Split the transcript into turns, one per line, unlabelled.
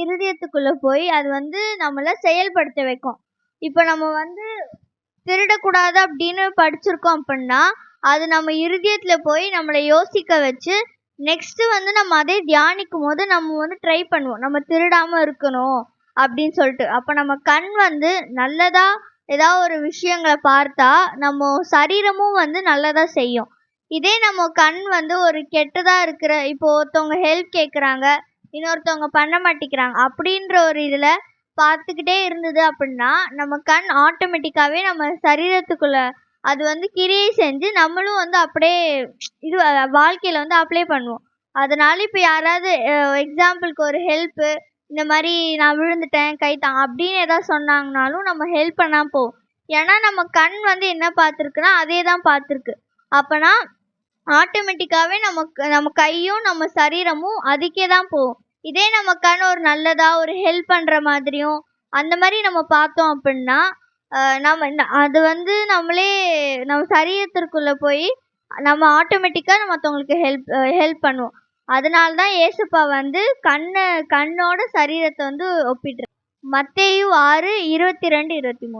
இருதயத்துக்குள்ள போய் அது வந்து நம்மள செயல்படுத்த வைக்கும். இப்போ நம்ம வந்து திருடக்கூடாது அப்படின்னு படிச்சிருக்கோம் அப்படின்னா அது நம்ம இருதயத்துல போய் நம்மளை யோசிக்க வச்சு நெக்ஸ்ட் வந்து நம்ம அதே தியானிக்கும் போது நம்ம வந்து ட்ரை பண்ணுவோம். நம்ம திருடாம இருக்கணும் அப்படின்னு சொல்லிட்டு. அப்போ நம்ம கண் வந்து நல்லதா ஏதாவது ஒரு விஷயங்களை பார்த்தா நம்ம சரீரமும் வந்து நல்லதா செய்யும். இதே நம்ம கண் வந்து ஒரு கெட்டதா இருக்கிற இப்போ ஒருத்தவங்க ஹெல்ப் கேட்குறாங்க இன்னொருத்தவங்க பண்ண மாட்டேங்கிறாங்க அப்படின்ற ஒரு இதில் பார்த்துக்கிட்டே இருந்தது அப்படின்னா நம்ம கண் ஆட்டோமேட்டிக்காகவே நம்ம சரீரத்துக்குள்ள அது வந்து கிரியை செஞ்சு நம்மளும் வந்து அப்படியே இது வாழ்க்கையில் வந்து அப்ளை பண்ணுவோம். அதனால இப்போ யாராவது எக்ஸாம்பிளுக்கு ஒரு ஹெல்ப்பு இந்த மாதிரி நான் விழுந்துட்டேன் கை தான் அப்படின்னு ஏதாவது சொன்னாங்கனாலும் நம்ம ஹெல்ப் பண்ணால் போவோம் ஏன்னா நம்ம கண் வந்து என்ன பார்த்துருக்குன்னா அதே தான் பார்த்துருக்கு. அப்போனா ஆட்டோமேட்டிக்காகவே நமக்கு நம்ம கையும் நம்ம சரீரமும் அதுக்கே தான் போகும். இதே நம்ம கண் ஒரு நல்லதா ஒரு ஹெல்ப் பண்ணுற மாதிரியும் அந்த மாதிரி நம்ம பார்த்தோம் அப்படின்னா நம்ம அது வந்து நம்மளே நம்ம சரீரத்திற்குள்ள போய் நம்ம ஆட்டோமேட்டிக்காக நம்ம மற்றவங்களுக்கு ஹெல்ப் ஹெல்ப் பண்ணுவோம். அதனால தான் ஏசப்பா வந்து கண்ணை கண்ணோட சரீரத்தை வந்து ஒப்பிட்டு மத்தேயு ஆறு இருபத்தி ரெண்டு இருபத்தி மூணு.